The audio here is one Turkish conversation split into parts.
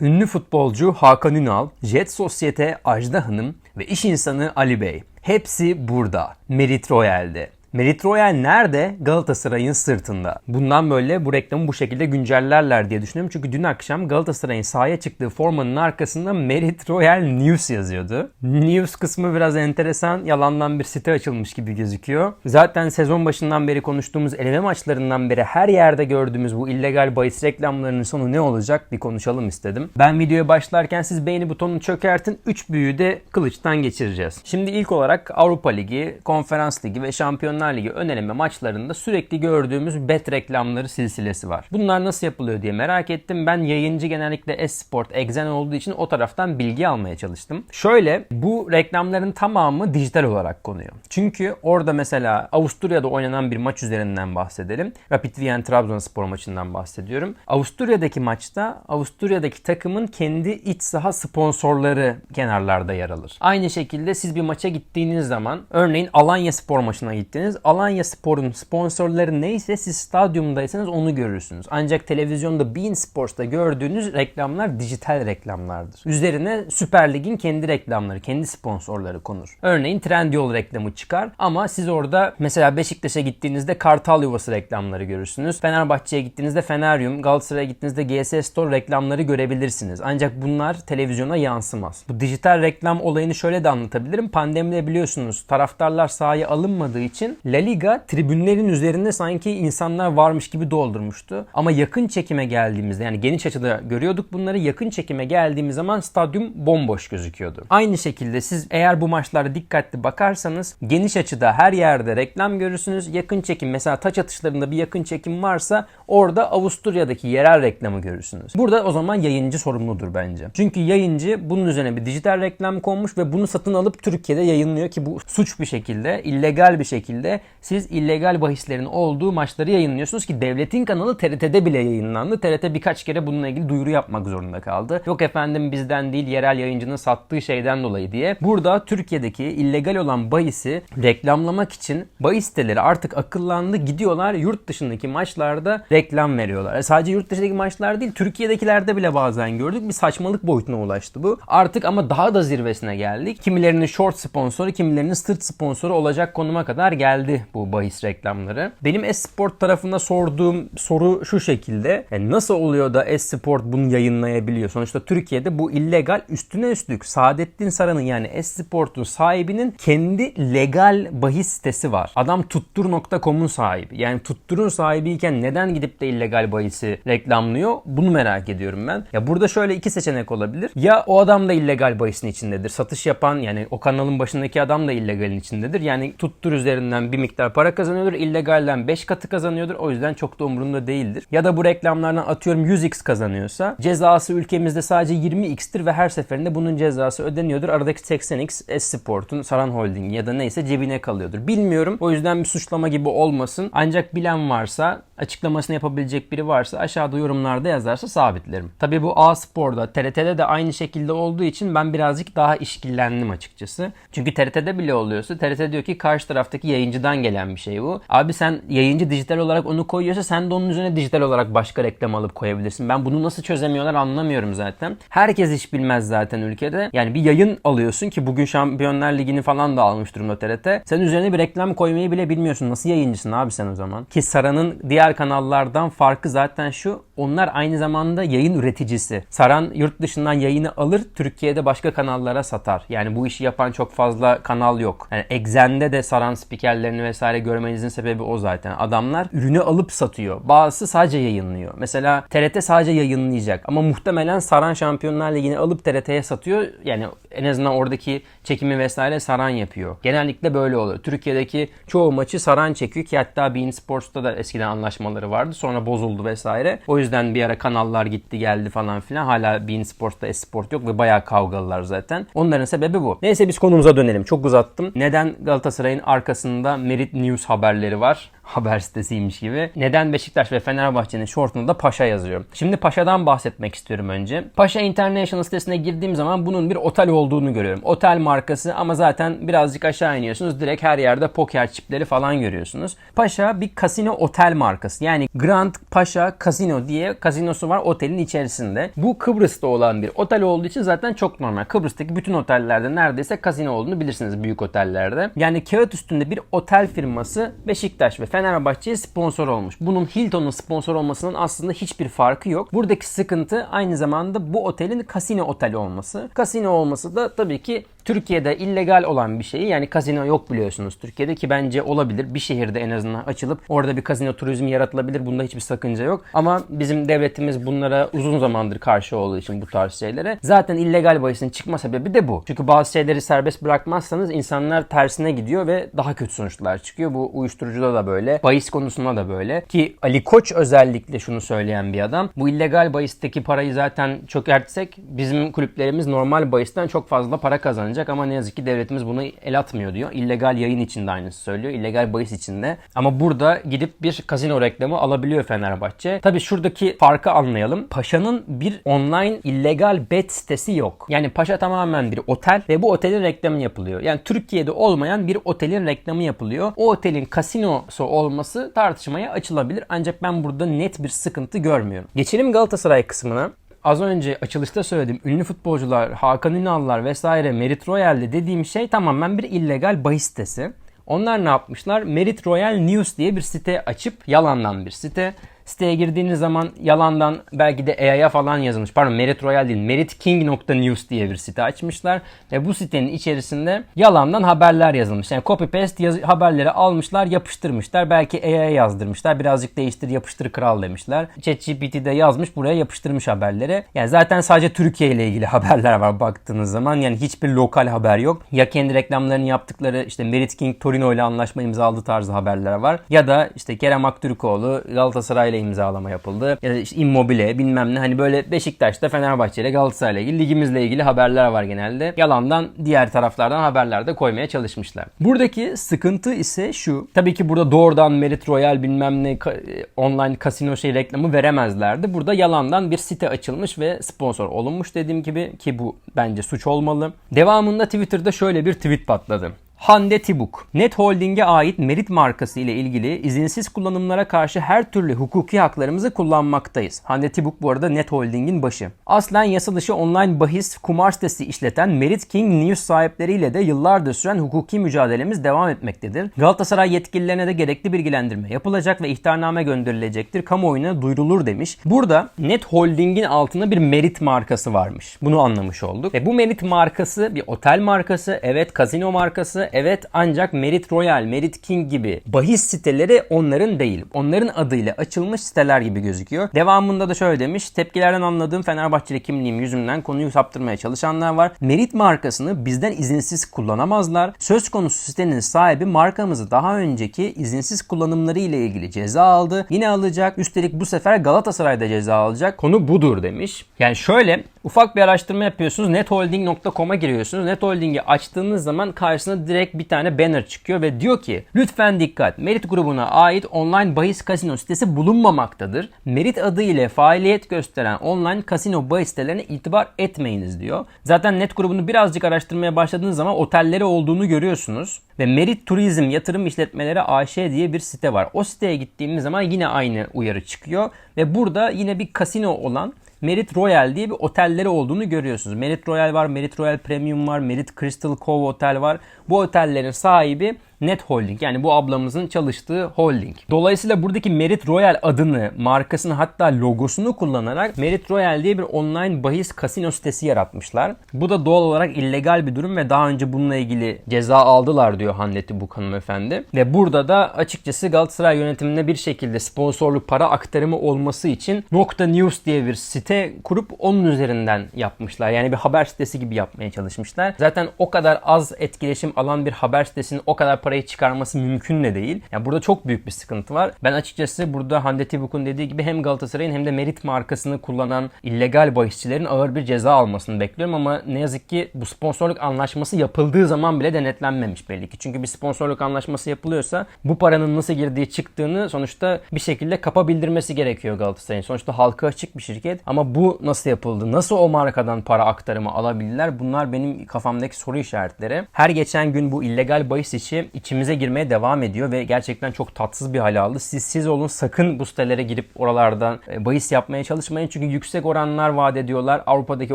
Ünlü futbolcu Hakan Ünal, Jet Sosyete Ajda Hanım ve iş insanı Ali Bey. Hepsi burada. Merit Royal'de. Merit Royal nerede? Galatasaray'ın sırtında. Bundan böyle bu reklamı bu şekilde güncellerler diye düşünüyorum. Çünkü dün akşam Galatasaray'ın sahaya çıktığı formanın arkasında Merit Royal News yazıyordu. News kısmı biraz enteresan. Yalandan bir site açılmış gibi gözüküyor. Zaten sezon başından beri konuştuğumuz eleme maçlarından beri her yerde gördüğümüz bu illegal bahis reklamlarının sonu ne olacak bir konuşalım istedim. Ben videoya başlarken siz beğeni butonunu çökertin. 3 büyüğü de kılıçtan geçireceğiz. Şimdi ilk olarak Avrupa Ligi, Konferans Ligi ve Şampiyonlar Ligi öneleme maçlarında sürekli gördüğümüz bet reklamları silsilesi var. Bunlar nasıl yapılıyor diye merak ettim. Ben yayıncı genellikle Esport, Exen olduğu için o taraftan bilgi almaya çalıştım. Şöyle bu reklamların tamamı dijital olarak konuyor. Çünkü orada mesela Avusturya'da oynanan bir maç üzerinden bahsedelim. Rapid Wien Trabzonspor maçından bahsediyorum. Avusturya'daki maçta Avusturya'daki takımın kendi iç saha sponsorları kenarlarda yer alır. Aynı şekilde siz bir maça gittiğiniz zaman örneğin Alanya Spor maçına gittiniz. Alanya Spor'un sponsorları neyse siz stadyumdaysanız onu görürsünüz. Ancak televizyonda Bein Sports'ta gördüğünüz reklamlar dijital reklamlardır. Üzerine Süper Lig'in kendi reklamları, kendi sponsorları konur. Örneğin Trendyol reklamı çıkar ama siz orada mesela Beşiktaş'a gittiğinizde Kartal Yuvası reklamları görürsünüz. Fenerbahçe'ye gittiğinizde Feneryum, Galatasaray'a gittiğinizde GS Store reklamları görebilirsiniz. Ancak bunlar televizyona yansımaz. Bu dijital reklam olayını şöyle de anlatabilirim. Pandemide biliyorsunuz taraftarlar sahaya alınmadığı için La Liga tribünlerin üzerinde sanki insanlar varmış gibi doldurmuştu. Ama yakın çekime geldiğimizde yani geniş açıda görüyorduk bunları. Yakın çekime geldiğimiz zaman stadyum bomboş gözüküyordu. Aynı şekilde siz eğer bu maçlara dikkatli bakarsanız geniş açıda her yerde reklam görürsünüz. Yakın çekim mesela taç atışlarında bir yakın çekim varsa orada Avusturya'daki yerel reklamı görürsünüz. Burada o zaman yayıncı sorumludur bence. Çünkü yayıncı bunun üzerine bir dijital reklam konmuş ve bunu satın alıp Türkiye'de yayınlıyor ki bu suç bir şekilde, illegal bir şekilde siz illegal bahislerin olduğu maçları yayınlıyorsunuz ki devletin kanalı TRT'de bile yayınlandı. TRT birkaç kere bununla ilgili duyuru yapmak zorunda kaldı. Yok efendim bizden değil yerel yayıncının sattığı şeyden dolayı diye. Burada Türkiye'deki illegal olan bahisi reklamlamak için bahis siteleri artık akıllandı. Gidiyorlar yurt dışındaki maçlarda reklam veriyorlar. E sadece yurt dışındaki maçlar değil Türkiye'dekilerde bile bazen gördük. Bir saçmalık boyutuna ulaştı bu. Artık ama daha da zirvesine geldik. Kimilerinin short sponsoru, kimilerinin sırt sponsoru olacak konuma kadar geldi bu bahis reklamları. Benim Esport tarafında sorduğum soru şu şekilde. Yani nasıl oluyor da Esport bunu yayınlayabiliyor? Sonuçta Türkiye'de bu illegal üstüne üstlük Saadettin Saran'ın yani Esport'un sahibinin kendi legal bahis sitesi var. Adam tuttur.com'un sahibi. Yani tutturun sahibiyken neden gidip de illegal bahisi reklamlıyor? Bunu merak ediyorum ben. Ya burada şöyle iki seçenek olabilir. Ya o adam da illegal bahisin içindedir. Satış yapan yani o kanalın başındaki adam da illegalin içindedir. Yani tuttur üzerinden bir miktar para kazanıyordur. illegalden 5 katı kazanıyordur. O yüzden çok da umurunda değildir. Ya da bu reklamlardan atıyorum 100x kazanıyorsa cezası ülkemizde sadece 20x'tir ve her seferinde bunun cezası ödeniyordur. Aradaki 80x Esport'un Saran Holding ya da neyse cebine kalıyordur. Bilmiyorum. O yüzden bir suçlama gibi olmasın. Ancak bilen varsa açıklamasını yapabilecek biri varsa aşağıda yorumlarda yazarsa sabitlerim. Tabii bu A Spor'da, TRT'de de aynı şekilde olduğu için ben birazcık daha işkillendim açıkçası. Çünkü TRT'de bile oluyorsa TRT diyor ki karşı taraftaki yayıncıdan gelen bir şey bu. Abi sen yayıncı dijital olarak onu koyuyorsa sen de onun üzerine dijital olarak başka reklam alıp koyabilirsin. Ben bunu nasıl çözemiyorlar anlamıyorum zaten. Herkes iş bilmez zaten ülkede. Yani bir yayın alıyorsun ki bugün Şampiyonlar Ligi'ni falan da almış durumda TRT. Sen üzerine bir reklam koymayı bile bilmiyorsun. Nasıl yayıncısın abi sen o zaman? Ki Saran'ın diğer kanallardan farkı zaten şu. Onlar aynı zamanda yayın üreticisi. Saran yurt dışından yayını alır, Türkiye'de başka kanallara satar. Yani bu işi yapan çok fazla kanal yok. Yani Exen'de de Saran spikerlerini vesaire görmenizin sebebi o zaten. Adamlar ürünü alıp satıyor. Bazısı sadece yayınlıyor. Mesela TRT sadece yayınlayacak ama muhtemelen Saran Şampiyonlar Ligi'ni alıp TRT'ye satıyor. Yani en azından oradaki çekimi vesaire Saran yapıyor. Genellikle böyle oluyor. Türkiye'deki çoğu maçı Saran çekiyor ki hatta Bein Sports'ta da eskiden anlaşmaları vardı. Sonra bozuldu vesaire. O yüzden bir ara kanallar gitti geldi falan filan. Hala Bein Sports'ta Esport yok ve bayağı kavgalılar zaten. Onların sebebi bu. Neyse biz konumuza dönelim. Çok uzattım. Neden Galatasaray'ın arkasında Merit News haberleri var? Haber sitesiymiş gibi. Neden Beşiktaş ve Fenerbahçe'nin şortunda da Paşa yazıyor. Şimdi Paşa'dan bahsetmek istiyorum önce. Paşa International sitesine girdiğim zaman bunun bir otel olduğunu görüyorum. Otel markası ama zaten birazcık aşağı iniyorsunuz. Direkt her yerde poker çipleri falan görüyorsunuz. Paşa bir kasino otel markası. Yani Grand Paşa Casino diye kazinosu var otelin içerisinde. Bu Kıbrıs'ta olan bir otel olduğu için zaten çok normal. Kıbrıs'taki bütün otellerde neredeyse kasino olduğunu bilirsiniz büyük otellerde. Yani kağıt üstünde bir otel firması Beşiktaş ve Fenerbahçe'ye sponsor olmuş. Bunun Hilton'un sponsor olmasının aslında hiçbir farkı yok. Buradaki sıkıntı aynı zamanda bu otelin kasino oteli olması. Kasino olması da tabii ki Türkiye'de illegal olan bir şeyi yani kasino yok biliyorsunuz Türkiye'de ki bence olabilir. Bir şehirde en azından açılıp orada bir kasino turizmi yaratılabilir. Bunda hiçbir sakınca yok. Ama bizim devletimiz bunlara uzun zamandır karşı olduğu için bu tarz şeylere. Zaten illegal bahisin çıkma sebebi de bu. Çünkü bazı şeyleri serbest bırakmazsanız insanlar tersine gidiyor ve daha kötü sonuçlar çıkıyor. Bu uyuşturucuda da böyle. Bahis konusunda da böyle. Ki Ali Koç özellikle şunu söyleyen bir adam. Bu illegal bahisteki parayı zaten çökertsek bizim kulüplerimiz normal bahisten çok fazla para kazanacak ancak ama ne yazık ki devletimiz bunu el atmıyor diyor. İllegal yayın içinde aynısı söylüyor. illegal bahis içinde. Ama burada gidip bir kasino reklamı alabiliyor Fenerbahçe. Tabi şuradaki farkı anlayalım. Paşa'nın bir online illegal bet sitesi yok. Yani Paşa tamamen bir otel ve bu otelin reklamı yapılıyor. Yani Türkiye'de olmayan bir otelin reklamı yapılıyor. O otelin kasinosu olması tartışmaya açılabilir. Ancak ben burada net bir sıkıntı görmüyorum. Geçelim Galatasaray kısmına az önce açılışta söylediğim ünlü futbolcular, Hakan Ünallar vesaire Merit Royal'de dediğim şey tamamen bir illegal bahis sitesi. Onlar ne yapmışlar? Merit Royal News diye bir site açıp yalandan bir site Siteye girdiğiniz zaman yalandan belki de EA'ya falan yazılmış. Pardon Merit Royal değil. meritking.news diye bir site açmışlar. Ve bu sitenin içerisinde yalandan haberler yazılmış. Yani copy paste yaz- haberleri almışlar yapıştırmışlar. Belki EA'ya yazdırmışlar. Birazcık değiştir yapıştır kral demişler. ChatGPT'de yazmış buraya yapıştırmış haberleri. Yani zaten sadece Türkiye ile ilgili haberler var baktığınız zaman. Yani hiçbir lokal haber yok. Ya kendi reklamlarını yaptıkları işte Merit King Torino ile anlaşma imzaladığı tarzı haberler var. Ya da işte Kerem Aktürkoğlu Galatasaray ile imzalama yapıldı. Ya da işte Immobile bilmem ne hani böyle Beşiktaş'ta Fenerbahçe ile Galatasaray ile ilgili ligimizle ilgili haberler var genelde. Yalandan diğer taraflardan haberler de koymaya çalışmışlar. Buradaki sıkıntı ise şu. Tabii ki burada doğrudan Merit Royal bilmem ne ka- online kasino şey reklamı veremezlerdi. Burada yalandan bir site açılmış ve sponsor olunmuş dediğim gibi ki bu bence suç olmalı. Devamında Twitter'da şöyle bir tweet patladı. Hande Tibuk, Net Holding'e ait Merit markası ile ilgili izinsiz kullanımlara karşı her türlü hukuki haklarımızı kullanmaktayız. Hande Tibuk bu arada Net Holding'in başı. Aslen yasa dışı online bahis kumar sitesi işleten Merit King News sahipleriyle de yıllardır süren hukuki mücadelemiz devam etmektedir. Galatasaray yetkililerine de gerekli bilgilendirme yapılacak ve ihtarname gönderilecektir. Kamuoyuna duyurulur demiş. Burada Net Holding'in altında bir Merit markası varmış. Bunu anlamış olduk. Ve bu Merit markası bir otel markası, evet kazino markası, evet ancak Merit Royal, Merit King gibi bahis siteleri onların değil. Onların adıyla açılmış siteler gibi gözüküyor. Devamında da şöyle demiş. Tepkilerden anladığım Fenerbahçeli kimliğim yüzünden konuyu saptırmaya çalışanlar var. Merit markasını bizden izinsiz kullanamazlar. Söz konusu sitenin sahibi markamızı daha önceki izinsiz kullanımları ile ilgili ceza aldı. Yine alacak. Üstelik bu sefer Galatasaray'da ceza alacak. Konu budur demiş. Yani şöyle ufak bir araştırma yapıyorsunuz. Netholding.com'a giriyorsunuz. Netholding'i açtığınız zaman karşısına direkt bir tane banner çıkıyor ve diyor ki lütfen dikkat Merit grubuna ait online bahis kasino sitesi bulunmamaktadır. Merit adı ile faaliyet gösteren online kasino bahis sitelerine itibar etmeyiniz diyor. Zaten Net grubunu birazcık araştırmaya başladığınız zaman otelleri olduğunu görüyorsunuz. Ve Merit Turizm Yatırım İşletmeleri AŞ diye bir site var. O siteye gittiğimiz zaman yine aynı uyarı çıkıyor. Ve burada yine bir kasino olan Merit Royal diye bir otelleri olduğunu görüyorsunuz. Merit Royal var, Merit Royal Premium var, Merit Crystal Cove Otel var. Bu otellerin sahibi Net Holding yani bu ablamızın çalıştığı holding. Dolayısıyla buradaki Merit Royal adını, markasını hatta logosunu kullanarak Merit Royal diye bir online bahis kasino sitesi yaratmışlar. Bu da doğal olarak illegal bir durum ve daha önce bununla ilgili ceza aldılar diyor Hande bu hanımefendi. Ve burada da açıkçası Galatasaray yönetimine bir şekilde sponsorlu para aktarımı olması için Nokta News diye bir site kurup onun üzerinden yapmışlar. Yani bir haber sitesi gibi yapmaya çalışmışlar. Zaten o kadar az etkileşim alan bir haber sitesinin o kadar parayı çıkarması mümkün de değil. Yani burada çok büyük bir sıkıntı var. Ben açıkçası burada Hande Tibuk'un dediği gibi hem Galatasaray'ın hem de Merit markasını kullanan illegal bahisçilerin ağır bir ceza almasını bekliyorum ama ne yazık ki bu sponsorluk anlaşması yapıldığı zaman bile denetlenmemiş belli ki. Çünkü bir sponsorluk anlaşması yapılıyorsa bu paranın nasıl girdiği çıktığını sonuçta bir şekilde kapa bildirmesi gerekiyor Galatasaray'ın. Sonuçta halka açık bir şirket ama bu nasıl yapıldı? Nasıl o markadan para aktarımı alabildiler? Bunlar benim kafamdaki soru işaretleri. Her geçen gün bu illegal bahis işi içimize girmeye devam ediyor ve gerçekten çok tatsız bir hale aldı. Siz siz olun sakın bu sitelere girip oralardan e, bahis yapmaya çalışmayın. Çünkü yüksek oranlar vaat ediyorlar. Avrupa'daki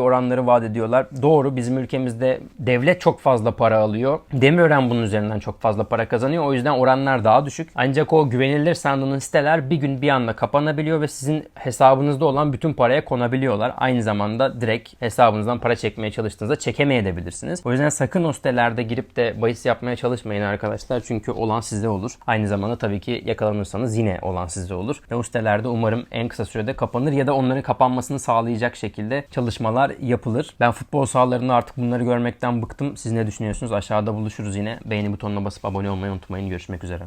oranları vaat ediyorlar. Doğru bizim ülkemizde devlet çok fazla para alıyor. Demirören bunun üzerinden çok fazla para kazanıyor. O yüzden oranlar daha düşük. Ancak o güvenilir sandığınız siteler bir gün bir anda kapanabiliyor ve sizin hesabınızda olan bütün paraya konabiliyorlar. Aynı zamanda direkt hesabınızdan para çekmeye çalıştığınızda çekemeyebilirsiniz. O yüzden sakın o sitelerde girip de bahis yapmaya çalışmayın arkadaşlar. Çünkü olan sizde olur. Aynı zamanda tabii ki yakalanırsanız yine olan sizde olur. Ve o sitelerde umarım en kısa sürede kapanır ya da onların kapanmasını sağlayacak şekilde çalışmalar yapılır. Ben futbol sahalarında artık bunları görmekten bıktım. Siz ne düşünüyorsunuz? Aşağıda buluşuruz yine. Beğeni butonuna basıp abone olmayı unutmayın. Görüşmek üzere.